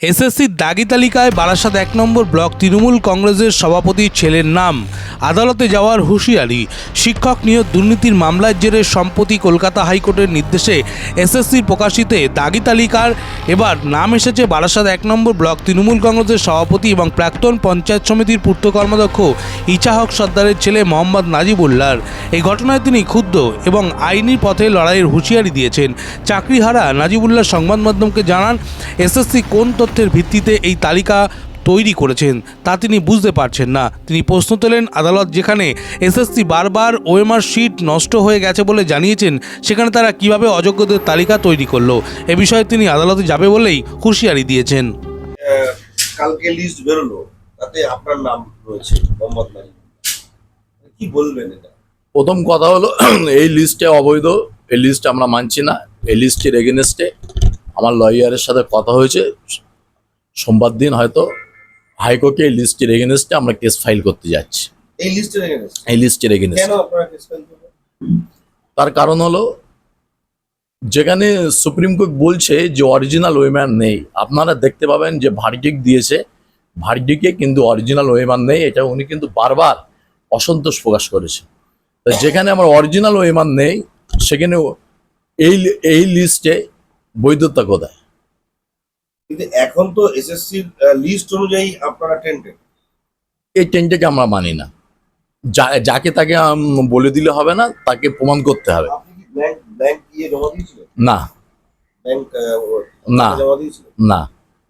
এসএসসির দাগি তালিকায় বারাসাত এক নম্বর ব্লক তৃণমূল কংগ্রেসের সভাপতির ছেলের নাম। আদালতে যাওয়ার হুঁশিয়ারি। শিক্ষক নিয়োগ দুর্নীতির মামলার জেরে সম্প্রতি কলকাতা হাইকোর্টের নির্দেশে এসএসসির প্রকাশিতে দাগি তালিকার এবার নাম এসেছে বারাসাত এক নম্বর ব্লক তৃণমূল কংগ্রেসের সভাপতি এবং প্রাক্তন পঞ্চায়েত সমিতির পূর্ত কর্মাধ্যক্ষ ইচাহক সর্দারের ছেলে মোহাম্মদ নাজিবুল্লার এই ঘটনায় তিনি ক্ষুব্ধ এবং আইনি পথে লড়াইয়ের হুঁশিয়ারি দিয়েছেন। চাকরিহারা নাজিবুল্লাহ সংবাদ মাধ্যমকে জানান, এসএসসি কোন তথ্যের ভিত্তিতে এই তালিকা তৈরি করেছেন তা তিনি বুঝতে পারছেন না। তিনি প্রশ্ন তোলেন আদালত যেখানে এসএসসি বারবার ওএমআর শিট নষ্ট হয়ে গেছে বলে জানিয়েছেন সেখানে তারা কীভাবে অযোগ্যদের তালিকা তৈরি করল? এ বিষয়ে তিনি আদালতে যাবে বলেই হুঁশিয়ারি দিয়েছেন। কালকে লিস্ট বেরোলো তাতে আপনার নাম রয়েছে মোহাম্মদ নাজিম। কি বলবেন এটা? প্রথম কথা হলো এই লিস্টে অবৈধ এই লিস্ট আমরা মানছি না এই লিস্টের এগেনস্টে আমার লয়ারের সাথে কথা হয়েছে সোমবার দিন হয়তো হাইকোর্টে এই লিস্টের এগেনস্টে আমরা কেস ফাইল করতে যাচ্ছি। এই লিস্টের এগেনস্টে তার কারণ হলো যেখানে সুপ্রিম কোর্ট বলছে যে অরিজিনাল ওয়েম্যান নেই আপনারা দেখতে পাবেন যে ভার্ডিক দিয়েছে ভার্ডিকে কিন্তু অরিজিনাল ওয়েম্যান নেই এটা উনি কিন্তু বারবার অসন্তোষ প্রকাশ করেছে তো যেখানে আমার অরিজিনাল ওয়েম্যান নেই সেখানে এই এই লিস্টে বৈধতা কোথায়? কিন্তু এখন তো এসএসসির লিস্ট অনুযায়ী আপনারা টেন্টেড এই টেন্টকে আমরা মানি না। যাকে তাকে বলে দিলে হবে না তাকে প্রমাণ করতে হবে। না। না। না।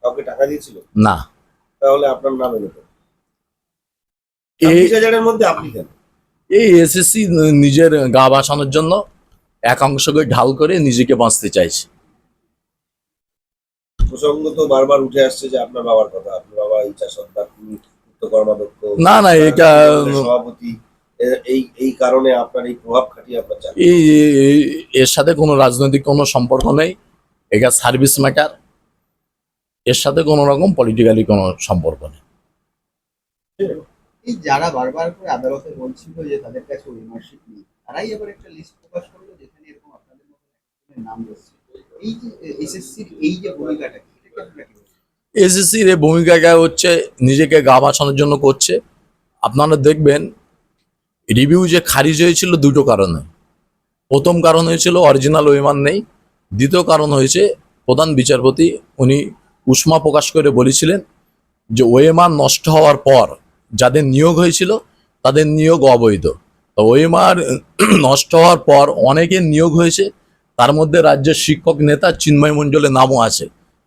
কাউকে টাকা দিয়েছিলেন না। তাহলে আপনার নাম এলো হাজারের মধ্যে আপনি কেন? এই এসএসসি নিজের গা বাঁচানোর জন্য একাংশকে ঢাল করে নিজেকে বাঁচতে চাইছে। প্রসঙ্গ তো বারবার উঠে আসছে যে আপনার বাবার কথা আপনার বাবা ইচ্ছা কর্মাধ্যক্ষ না না এটা সভাপতি এই এই কারণে আপনার এই প্রভাব খাটিয়ে আপনার চাকরি। এই এর সাথে কোনো রাজনৈতিক কোনো সম্পর্ক নেই এটা সার্ভিস ম্যাটার এর সাথে কোনো রকম পলিটিক্যালি কোনো সম্পর্ক নেই। এই যারা বারবার করে আদালতে বলছিল যে তাদের কাছে ওই মার্কশিট নেই তারাই এবার একটা লিস্ট প্রকাশ করল যেখানে এরকম আপনাদের মতো নাম রয়েছে। এসএসসির এই ভূমিকাটা হচ্ছে নিজেকে গা বাঁচানোর জন্য করছে। আপনারা দেখবেন রিভিউ যে খারিজ হয়েছিল দুটো কারণে। প্রথম কারণ হয়েছিল অরিজিনাল ওয়েমান নেই। দ্বিতীয় কারণ হয়েছে, প্রধান বিচারপতি উনি উষ্মা প্রকাশ করে বলেছিলেন যে ওয়েমার নষ্ট হওয়ার পর যাদের নিয়োগ হয়েছিল, তাদের নিয়োগ অবৈধ। তো ওয়েমার নষ্ট হওয়ার পর অনেকের নিয়োগ হয়েছে তার মধ্যে রাজ্যের শিক্ষক নেতা চিন্ময় মণ্ডলের নামও আছে।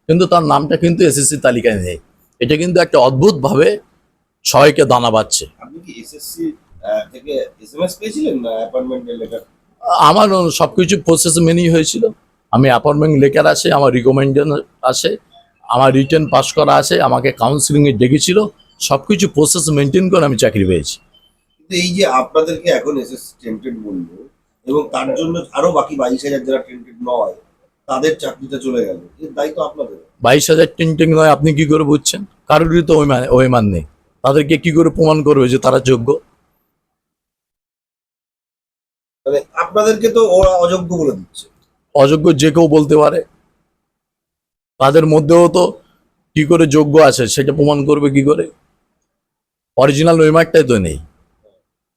কিন্তু তার নামটা কিন্তু এসএসসি তালিকায় নেই। এটা কিন্তু একটা অদ্ভুতভাবে সবাইকে দানা বাচ্ছে আমার সবকিছু প্রসেস মেনেই হয়েছিল। আমি অ্যাপয়েন্টমেন্ট লেটার আছে আমার রিকমেন্ডেশন আছে আমার রিটার্ন পাস করা আছে আমাকে কাউন্সিলিংয়ে ডেকেছিল। সব কিছু প্রসেস মেনটেন করে আমি চাকরি পেয়েছি। কিন্তু এই যে আপনাদেরকে এখন এসএসসি টেন্টেড বলল এবং তার জন্য আরও বাকি বাইশ হাজার যারা টেন্টেড নয় তাদের চাকরিটা চলে গেল। এর দায়িত্ব আপনাদের। বাইশ হাজার টিনটিং নয় আপনি কি করে বুঝছেন? কারোরই তো ওই মান নেই। তাদেরকে কি করে প্রমাণ করবে যে তারা যোগ্য? মানে আপনাদেরকে তো ওরা অযোগ্য বলে দিচ্ছে। অযোগ্য যে কেউ বলতে পারে। তাদের মধ্যেও তো কি করে যোগ্য আছে সেটা প্রমাণ করবে কি করে? অরিজিনাল ওয়েমার্কটাই তো নেই।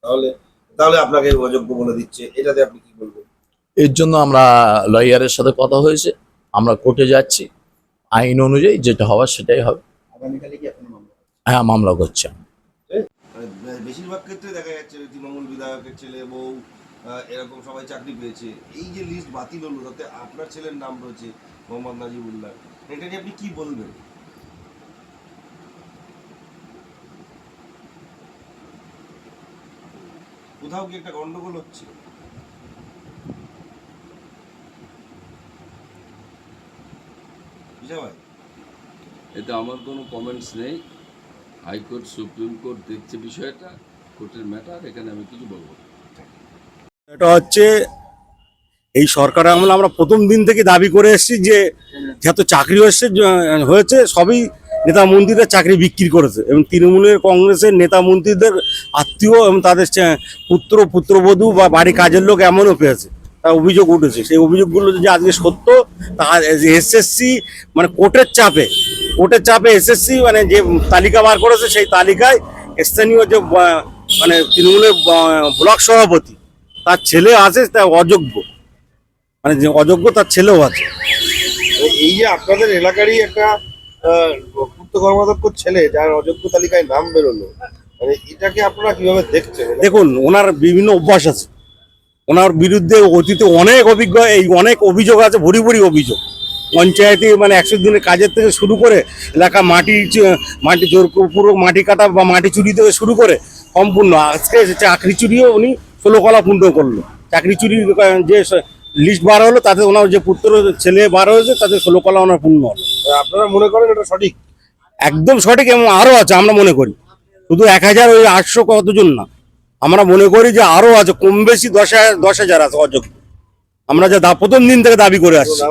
তাহলে তাহলে আপনাকে অযোগ্য বলে দিচ্ছে। এটাতে আপনি কি বলবেন? এর জন্য আমরা লয়ারের সাথে কথা হয়েছে। আমরা কোর্টে যাচ্ছি। আইন অনুযায়ী যেটা হওয়ার সেটাই হবে। আগামীকালে মামলা হ্যাঁ মামলা করছে মানে বেশিরভাগ ক্ষেত্রে দেখা যাচ্ছে তৃণমূল বিধায়কের ছেলে বউ এরকম সবাই চাকরি পেয়েছে। এই যে লিস্ট বাতিল হলো তাতে আপনার ছেলের নাম রয়েছে মোহাম্মদ নাজিবুল্লাহ। এটা নিয়ে আপনি কি বলবেন? কোথাও কি একটা গন্ডগোল হচ্ছে। বুঝা ভাই। এতে আমার কোনো কমেন্টস নেই। হাইকোর্ট সুপ্রিম কোর্ট দেখছে বিষয়টা কোর্টের ম্যাটার এখানে আমি কিছু বলব এটা হচ্ছে এই সরকার আমলে আমরা প্রথম দিন থেকে দাবি করে এসেছি যে যত চাকরি হয়েছে হয়েছে সবই নেতা মন্ত্রীদের চাকরি বিক্রি করেছে এবং তৃণমূলের কংগ্রেসের নেতা মন্ত্রীদের আত্মীয় এবং তাদের পুত্র, পুত্রবধূ বা বাড়ি কাজের লোক এমনও পেয়েছে। তার অভিযোগ উঠেছে। সেই অভিযোগগুলো যে আজকে সত্য তা এসএসসি মানে কোর্টের চাপে কোর্টের চাপে এসএসসি মানে যে তালিকা বার করেছে, সেই তালিকায় স্থানীয় যে মানে তৃণমূলের ব্লক সভাপতি, তার ছেলে আছে তা অযোগ্য। মানে যে অযোগ্য, তার ছেলেও আছে। এই যে আপনাদের এলাকারই একটা পূর্ত কর্মাধ্যক্ষ ছেলে যার অযোগ্য তালিকায় নাম বেরোলো। মানে এটাকে আপনারা কীভাবে দেখছেন? দেখুন ওনার বিভিন্ন অভ্যাস আছে। ওনার বিরুদ্ধে অতীতে অনেক অভিজ্ঞ এই অনেক অভিযোগ আছে ভরি ভরি অভিযোগ। পঞ্চায়েতে মানে একশো দিনের কাজের থেকে শুরু করে এলাকা মাটি মাটি পুরো মাটি কাটা বা মাটি চুরি থেকে শুরু করে সম্পূর্ণ। আজকে চাকরি চুরিও উনি ষোলো কলা পূর্ণ করল। চাকরি আহ, যে লিস্ট বার হলো তাতে ওনার যে পুত্র ছেলে বার হয়েছে তাতে ষোলো কলা ওনার পূর্ণ হলো। আপনারা মনে করেন এটা সঠিক? একদম সঠিক এবং আরও আছে আমরা মনে করি। শুধু এক হাজার ওই আটশো কতজন না। আমরা মনে করি যে আরও আছে কম বেশি দশ হাজার দশ হাজার আছে অযোগ্য। আমরা যা প্রথম দিন থেকে দাবি করে আসছি।